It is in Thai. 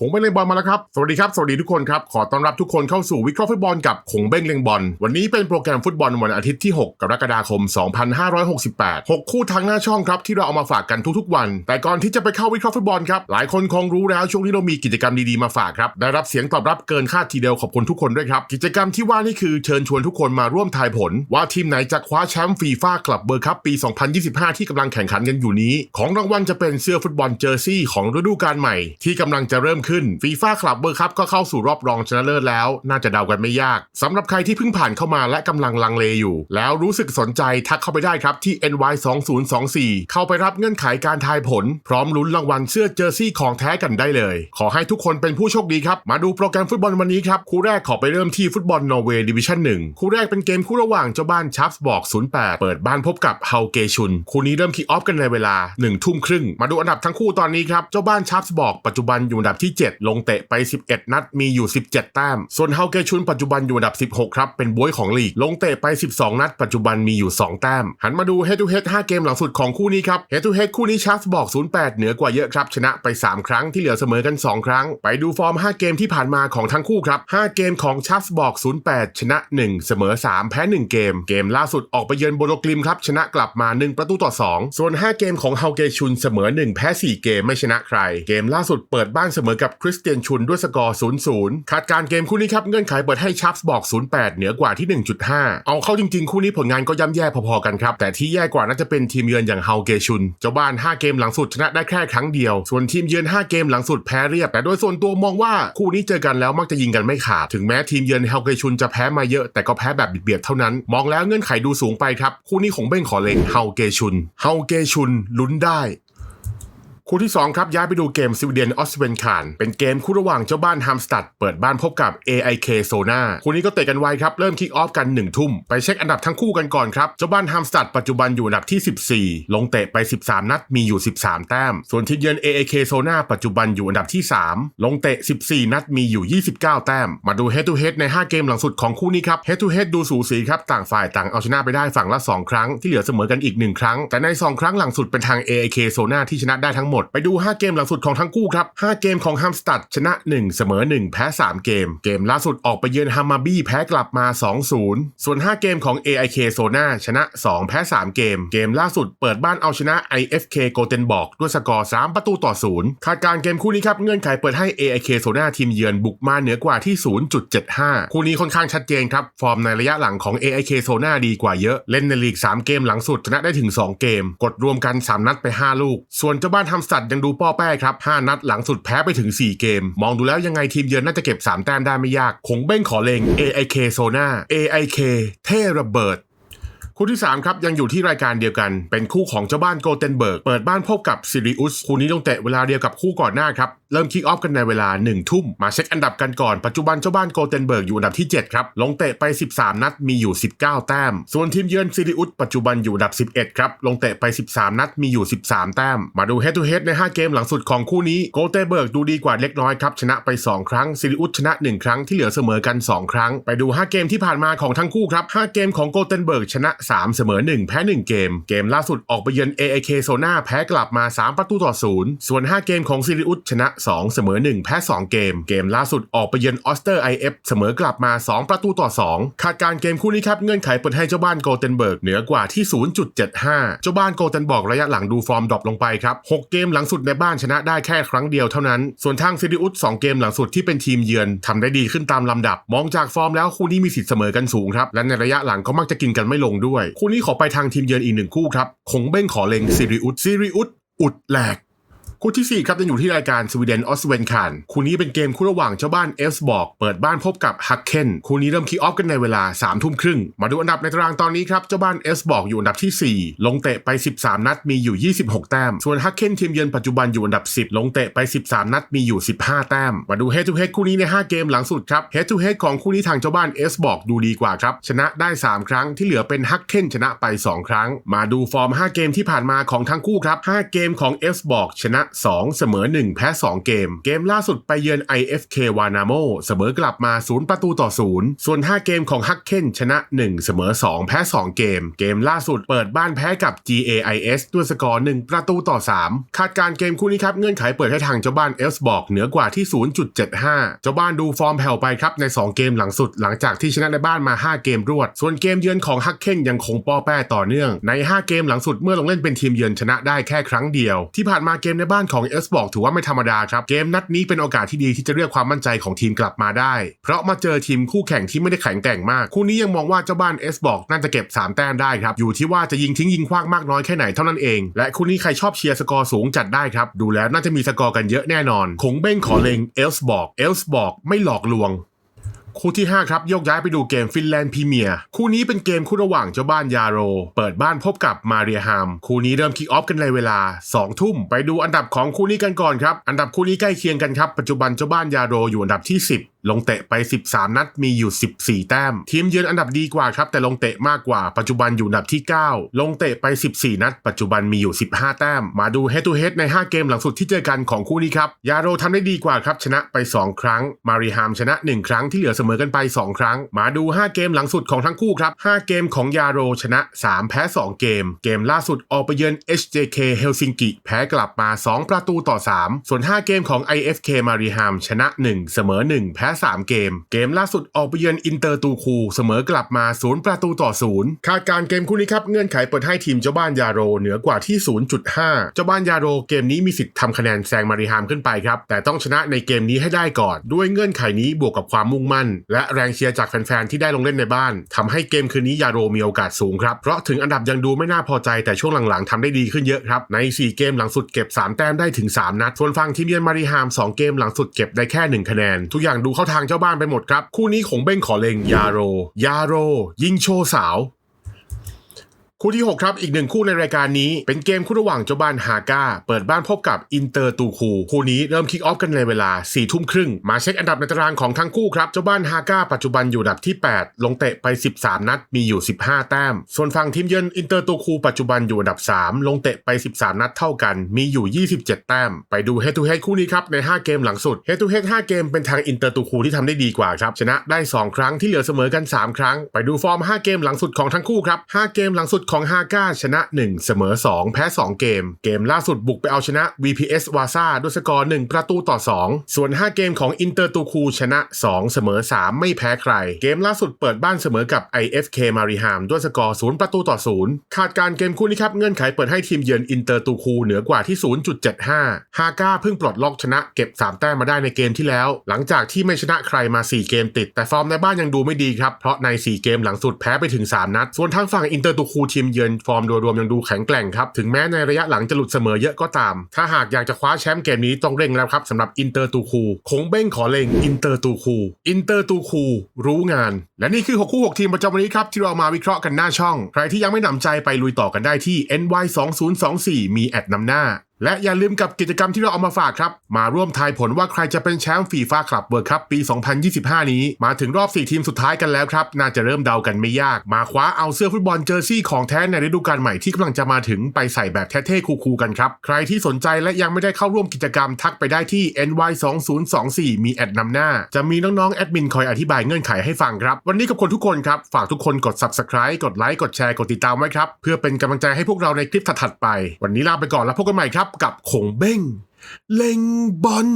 คงเบ้งเล็งบอลมาแล้วครับ สวัสดีครับ สวัสดีทุกคนครับ ขอต้อนรับทุกคนเข้าสู่วิเคราะห์ฟุตบอลกับคงเบ้งเล็งบอล วันนี้เป็นโปรแกรมฟุตบอลวันอาทิตย์ที่ 6 กรกฎาคม 2568 6 คู่ทางหน้าช่องครับที่เราเอามาฝากกันทุกๆวัน แต่ก่อนที่จะไปเข้าวิเคราะห์ฟุตบอลครับ หลายคนคงรู้แล้วช่วงนี้เรามีกิจกรรมดีๆมาฝากครับ ได้รับเสียงตอบรับเกินคาดทีเดียวขอบคุณทุกคนด้วยครับ กิจกรรมที่ว่านี่คือเชิญชวนทุกคนมาร่วมทายผล ว่าทีมไหนจะคว้าแชมป์ฟีฟ่าคลับเบอร์คัพปี 2025 ที่กำลังแข่งขันกันอยู่นี้ ของรางวัลจะเป็นเสื้อฟุตบอลเจอร์ซี่ของฤดูกาลใหม่ที่กำลังจะเริ่มขึ้นฟีฟ่าคลับเบอร์คัพก็เข้าสู่รอบรองชนะเลิศแล้ว น่าจะเดากันไม่ยากสำหรับใครที่เพิ่งผ่านเข้ามาและกำลังลังเลอยู่ แล้วรู้สึกสนใจทักเข้าไปได้ครับที่ NY 2024เข้าไปรับเงื่อนไขการทายผล พร้อมลุ้นรางวัลเสื้อเจอร์ซี่ของแท้กันได้เลย ขอให้ทุกคนเป็นผู้โชคดีครับ มาดูโปรแกรมฟุตบอลวันนี้ครับ คู่แรกขอไปเริ่มที่ฟุตบอลนอร์เวย์ดิวิชั่น1คู่แรกเป็นเกมคู่ระหว่างเจ้าบ้านชัฟส์บอก 08 เปิดบ้านพบกับเฮาเกชุน คู่นี้เริ่มคิกออฟกันในเวลา1ทุ่มครึ่ง มาดูอันดับทั้งคู่ตอนนี้ครับ เจ้าบ้านชัฟส์บอกปัจจุบันอยู่อันดับที่7 ลงเตะไป 11 นัดมีอยู่ 17 แต้ม ส่วนเฮาเกชุนปัจจุบันอยู่อันดับ 16 ครับ เป็นบวยของลีก ลงเตะไป 12 นัด ปัจจุบันมีอยู่ 2 แต้ม หันมาดู head to head 5 เกมหลังสุดของคู่นี้ครับ head to head คู่นี้ชัฟส์บอก 08 เหนือกว่าเยอะครับ ชนะไป 3 ครั้งที่เหลือเสมอกัน 2 ครั้ง ไปดูฟอร์ม 5 เกมที่ผ่านมาของทั้งคู่ครับ 5 เกมของชัฟส์บอก 08 ชนะ 1 เสมอ 3 แพ้ 1 เกม เกมล่าสุดออกไปเยือนโบโลกลิมครับชนะกลับมา 1 ประตูต่อ 2 ส่วน 5 เกมของเฮาเกชุนเสมอ 1 แพ้ 4 เกมไม่ชนะใคร เกมล่าสุดเปิดบ้านเสมอกับคริสเตียนชุนด้วยสกอร์ 0-0คาดการเกมคู่นี้ครับ เงื่อนไขเปิดให้ชัฟส์บอก 08 เหนือกว่าที่ 1.5 เอาเข้าจริงๆ คู่นี้ผลงานก็ย่ำแย่พอๆกันครับ แต่ที่แย่กว่าน่าจะเป็นทีมเยือนอย่างเฮาเกชุน เจ้าบ้าน 5 เกมหลังสุดชนะได้แค่ครั้งเดียว ส่วนทีมเยือน 5 เกมหลังสุดแพ้เรียบ แต่โดยส่วนตัวมองว่าคู่นี้เจอกันแล้วมักจะยิงกันไม่ขาด ถึงแม้ทีมเยือนเฮาเกชุนจะแพ้มาเยอะ แต่ก็แพ้แบบเบียดเท่านั้น มองแล้วเงื่อนไขดูสูงไปครับ คู่นี้คงเบ้งขอเลงเฮาเกชุน เฮาเกชุนลุ้นได้ คู่ที่ 2 ครับย้ายไปดูเกมสวีเดนออสเวนคานเป็นเกมคู่ระหว่างเจ้าบ้านฮัมสตัดเปิดบ้านพบกับ AIK โซนาคู่นี้ก็เตะกันไวครับ เริ่มคิกออฟกัน 1 ทุ่ม ไปเช็คอันดับทั้งคู่กันก่อนครับ เจ้าบ้านฮัมสตัดปัจจุบันอยู่อันดับที่ 14 ลงเตะไป 13 นัดมีอยู่ 13 แต้ม ส่วนทีมเยือน AIK โซนาปัจจุบันอยู่อันดับที่ 3 ลงเตะ 14 นัดมีอยู่ 29 แต้ม มาดู head to head ใน 5 เกมหลังสุดของคู่นี้ครับ head to head ดูสูสีครับต่างฝ่ายต่างเอาชนะไปได้ฝั่งละ 2 ครั้งที่เหลือเสมอกันอีก 1 ครั้ง แต่ใน 2 ครั้งหลังสุดเป็นทาง AIK โซนาที่ชนะได้ทั้งหมดไปดู 5 เกมหลังสุดของทั้งคู่ครับ 5 เกมของฮัมสตัดชนะ 1 เสมอ 1 แพ้ 3 เกม เกมล่าสุดออกไปเยือนฮัมมาบี้แพ้กลับมา 2-0 ส่วน 5 เกมของ AIK โซนาชนะ 2 แพ้ 3 เกม เกมล่าสุดเปิดบ้านเอาชนะ IFK โกเทนบอกด้วยสกอร์ 3 ประตูต่อ 0 คาดการ์เกมคู่นี้ครับ เงื่อนไขเปิดให้ AIK โซนาทีมเยือนบุกมาเหนือกว่าที่ 0.75 คู่นี้ค่อนข้างชัดเจนครับ ฟอร์มในระยะหลังของ AIK โซนาดีกว่าเยอะเล่นในลีก 3 เกมหลังสุดชนะได้ถึง 2 เกม กดรวมกัน 3 นัดไป 5 ลูก ส่วนเจ้าบ้านทำสัตว์ยังดูป้อแป้ครับ 5 นัดหลังสุดแพ้ไปถึง 4 เกม มองดูแล้วยังไงทีมเยือนน่าจะเก็บ 3 แต้มได้ไม่ยาก คงเบ้งขอเลง AIK โซนา AIK เทระเบิด คู่ที่ 3 ครับยังอยู่ที่รายการเดียวกัน เป็นคู่ของเจ้าบ้านโกเทนเบิร์ก เปิดบ้านพบกับซิริอุสคู่นี้ต้องเตะเวลาเดียวกับคู่ก่อนหน้าครับ เริ่มคิกออฟกันในเวลา 1 ทุ่ม มาเช็คอันดับกันก่อน ปัจจุบันเจ้าบ้านโกเทนเบิร์กอยู่อันดับที่ 7 ครับ ลงเตะไป 13 นัดมีอยู่ 19 แต้ม ส่วนทีมเยือนซิริอุสปัจจุบันอยู่อันดับ 11 ครับ ลงเตะไป 13 นัดมีอยู่ 13 แต้ม มาดู head to head ใน 5 เกมหลังสุดของคู่นี้โกเทนเบิร์กดูดีกว่าเล็กน้อยครับชนะไป 2 ครั้งซิริอุสชนะ 1 ครั้งที่เหลือเสมอกัน 2 ครั้ง ไปดู 5 เกมที่ผ่านมาของทั้งคู่ครับ5เกมของโกเทนเบิร์กชนะ3 เสมอ 1 แพ้ 1 เกม เกมล่าสุดออกไปเยือน AIK โซนาแพ้กลับมา 3 ประตูต่อ 0 ส่วน 5 เกมของซิริอุสชนะ 2 เสมอ 1 แพ้ 2 เกม เกมล่าสุดออกไปเยือนออสเตอร์ IF เสมอกลับมา 2 ประตูต่อ 2 คาดการเกมคู่นี้ครับ เงื่อนไขเปิดให้เจ้าบ้านโกเทนเบิร์กเหนือกว่าที่ 0.75 เจ้าบ้านโกเทนบิร์กระยะหลังดูฟอร์มดรอปลงไปครับ 6 เกมหลังสุดในบ้านชนะได้แค่ครั้งเดียวเท่านั้น ส่วนทางซิริอุส2เกมหลังสุดที่เป็นทีมเยือนทำได้ดีขึ้นตามลำดับ มองจากฟอร์มแล้วคู่นี้มีสิทธิ์เสมอกันสูงครับและในระยะหลังก็มักจะกินกันไม่ลงด้วยคู่นี้ขอไปทางทีมเยือนอีกหนึ่งคู่ครับคงเบ้งขอเลงซิริอุตซิริอุตอุดแหลก คู่ที่ 4 ครับจะอยู่ที่รายการสวีเดนออสเวนคานคู่นี้เป็นเกมคู่ระหว่างเจ้าบ้านเอฟส์บอกเปิดบ้านพบกับฮักเคนคู่นี้เริ่มคิกออฟกันในเวลา3ามทุ่มครึ่ง มาดูอันดับในตารางตอนนี้ครับ เจ้าบ้านเอฟส์บอกอยู่อันดับที่ 4 ลงเตะไป 13 นัดมีอยู่ 26 แต้ม ส่วนฮักเคนทีมเยือนปัจจุบันอยู่อันดับ 10 ลงเตะไป 13 นัดมีอยู่ 15 แต้ม มาดูเฮดทูเฮดคู่นี้ใน 5 เกมหลังสุดครับเฮดทูเฮดของคู่นี้ทางเจ้าบ้านเอฟบอกดูดีกว่าครับชนะได้ 3 ครั้งที่เหลือเป็นฮักเคนชนะไป 2 ครั้ง มาดูฟอร์ม 5 เกมที่ผ่านมาของทั้งคู่ครับ5เกมของเอฟบอกชนะ2 เสมอ 1 แพ้ 2 เกม เกมล่าสุดไปเยือน IFK วานาโมเสมอกลับมา 0 ประตูต่อ 0 ส่วน 5 เกมของฮักเคนชนะ 1 เสมอ 2 แพ้ 2 เกม เกมล่าสุดเปิดบ้านแพ้กับ GAIS ด้วยสกอร์ 1 ประตูต่อ 3 คาดการเกมคู่นี้ครับ เงื่อนไขเปิดให้ทางเจ้าบ้านเอลส์บอกเหนือกว่าที่ 0.75 เจ้าบ้านดูฟอร์มแผ่วไปครับใน 2 เกมหลังสุดหลังจากที่ชนะในบ้านมา 5 เกมรวด ส่วนเกมเยือนของฮักเคนยังคงป้อแป้ต่อเนื่องใน 5 เกมหลังสุดเมื่อลงเล่นเป็นทีมเยือนชนะได้แค่ครั้งเดียว ที่ผ่านมาเกมในบ้านของเอลส์บอกถือว่าไม่ธรรมดาครับ เกมนัดนี้เป็นโอกาสที่ดีที่จะเรียกความมั่นใจของทีมกลับมาได้ เพราะมาเจอทีมคู่แข่งที่ไม่ได้แข็งแกร่งมาก คู่นี้ยังมองว่าเจ้าบ้านเอสบอกน่าจะเก็บ 3 แต้มได้ครับ อยู่ที่ว่าจะยิงทิ้งยิงคว้างมากน้อยแค่ไหนเท่านั้นเอง และคู่นี้ใครชอบเชียร์สกอร์สูงจัดได้ครับ ดูแล้วน่าจะมีสกอร์กันเยอะแน่นอน คงเบ้งขอเลงเอลส์บอกเอลส์บอกไม่หลอกลวง คู่ที่ 5 ครับยกย้ายไปดูเกมฟินแลนด์พรีเมียร์คู่นี้เป็นเกมคู่ระหว่างเจ้าบ้านยาโร เปิดบ้านพบกับมาเรียฮามคู่นี้เริ่มคิกออฟกันในเวลา 2 ทุ่ม ไปดูอันดับของคู่นี้กันก่อนครับ อันดับคู่นี้ใกล้เคียงกันครับ ปัจจุบันเจ้าบ้านยาโรอยู่อันดับที่ 10 ลงเตะไป 13 นัดมีอยู่ 14 แต้ม ทีมเยือนอันดับดีกว่าครับ แต่ลงเตะมากกว่าปัจจุบันอยู่อันดับที่ 9 ลงเตะไป 14 นัด ปัจจุบันมีอยู่ 15 แต้ม มาดู head to head ใน 5 เกมหลังสุดที่เจอกันของคู่นี้ครับ ยาโรทำได้ดีกว่าครับชนะไป 2 ครั้ง มาริฮามชนะ 1 ครั้งที่เหลือเสมอกันไป 2 ครั้ง มาดู 5 เกมหลังสุดของทั้งคู่ครับ 5 เกมของยาโรชนะ 3 แพ้ 2 เกม เกมล่าสุดออกไปเยือน HJK เฮลซิงกิแพ้กลับมา 2 ประตูต่อ 3 ส่วน 5 เกมของ IFK มาริฮามชนะ 1 เสมอ 1 แพ้3 เกม เกมล่าสุดออกไปเยือนอินเตอร์ตูคู เสมอกลับมา0ประตูต่อ0คาดการเกมคู่นี้ครับเงื่อนไขเปิดให้ทีมเจ้าบ้านยาโรเหนือกว่าที่ 0.5 เจ้าบ้านยาโรเกมนี้มีสิทธิ์ทำคะแนนแซงมาริฮามขึ้นไปครับ แต่ต้องชนะในเกมนี้ให้ได้ก่อน ด้วยเงื่อนไขนี้บวกกับความมุ่งมั่น และแรงเชียร์จากแฟนๆที่ได้ลงเล่นในบ้านทำให้เกมคืนนี้ยาโรมีโอกาสสูงครับเพราะถึงอันดับยังดูไม่น่าพอใจแต่ช่วงหลังๆทำได้ดีขึ้นเยอะครับใน 4 เกมหลังสุดเก็บ 3 แต้มได้ถึง 3 นัดส่วนฝั่งทีมเยือนมาริฮาม 2 เกมหลังสุดเก็บได้แค่ 1 คะแนน ทุกอย่างดูเข้าทางเจ้าบ้านไปหมดครับ คู่นี้ของเบ้งขอเลงยาโร ยาโร ยิงโชว์สาว คู่ที่ 6 ครับ อีกหนึ่งคู่ในรายการนี้ เป็นเกมคู่ระหว่างเจ้าบ้านฮาก้า เปิดบ้านพบกับอินเตอร์ตูคู คู่นี้เริ่มคิกออฟกันในเวลา4ี่ทุ่มครึ่ง มาเช็คอันดับในตารางของทั้งคู่ครับ เจ้าบ้านฮาก้าปัจจุบันอยู่อันดับที่ 8 ลงเตะไป 13 นัด มีอยู่ 15 แต้ม ส่วนฝั่งทีมเยือนอินเตอร์ตูคูปัจจุบันอยู่อันดับ 3 ลงเตะไป 13 นัดเท่ากัน มีอยู่ 27 แต้ม ไปดู head to h e a คู่นี้ครับใน 5 เกมหลังสุด head to head 5เกมเป็นทางอินเตอร์ตูคูที่ทำได้ดีกว่าครับชนะได้ 2 ครั้งที่เหลือเสมอกัน 3 ครั้ง ไปดูฟอร์ม 5 เกมหลังสุดของทั้งคู่ครับ5เกมหลังสุดของฮาก้าชนะ 1 เสมอ 2 แพ้ 2 เกม เกมล่าสุดบุกไปเอาชนะ VPS วาซาด้วยสกอร์ 1 ประตูต่อ 2 ส่วน 5 เกมของอินเตอร์ตูคูชนะ 2 เสมอ 3 ไม่แพ้ใคร เกมล่าสุดเปิดบ้านเสมอกับ IFK มาริฮามด้วยสกอร์ 0 ประตูต่อ0คาดการเกมคู่นี้ครับ เงื่อนไขเปิดให้ทีมเยือนอินเตอร์ตูคูเหนือกว่าที่ 0.75 ฮาก้าเพิ่งปลดล็อกชนะเก็บ 3 แต้มมาได้ในเกมที่แล้ว หลังจากที่ไม่ชนะใครมา 4 เกมติด แต่ฟอร์มในบ้านยังดูไม่ดีครับเพราะใน 4 เกมหลังสุดแพ้ไปถึง 3 นัด ส่วนทางฝั่งอินเตอร์ตูคูทีมเยือนฟอร์มโดยรวมยังดูแข็งแกร่งครับ ถึงแม้ในระยะหลังจะหลุดเสมอเยอะก็ตาม ถ้าหากอยากจะคว้าแชมป์เกมนี้ต้องเร่งแล้วครับสำหรับอินเตอร์ตูคูคงเบ้งขอเล็งอินเตอร์ตูคูอินเตอร์ตูคูรู้งาน และนี่คือ6คู่6ทีมประจำวันนี้ครับที่เรามาวิเคราะห์กันหน้าช่อง ใครที่ยังไม่หนำใจไปลุยต่อกันได้ที่ NY 2024มีแอดนำหน้าและอย่าลืมกับกิจกรรมที่เราเอามาฝากครับ มาร่วมทายผลว่าใครจะเป็นแชมป์ฟีฟ่าคลับเวิร์คัพปี 2025 นี้ มาถึงรอบ 4 ทีมสุดท้ายกันแล้วครับ น่าจะเริ่มเดากันไม่ยาก มาคว้าเอาเสื้อฟุตบอลเจอร์ซี่ของแท้ในฤดูกาลใหม่ที่กำลังจะมาถึงไปใส่แบบเท่ๆคูลๆกันครับ ใครที่สนใจและยังไม่ได้เข้าร่วมกิจกรรมทักไปได้ที่ NY 2024มีแอดนำหน้า จะมีน้องๆแอดมินคอยอธิบายเงื่อนไขให้ฟังครับวันนี้กับคนทุกคนครับฝากทุกคนกด subscribe กดไลค์กดแชร์กดติดตามไว้ครับเพื่อเป็นกำลังใจให้พวกเราในคลิปถัดๆไป วันนี้ลาไปก่อนแล้วพบกันใหม่ครับกับขงเบ้ง เล็งบอล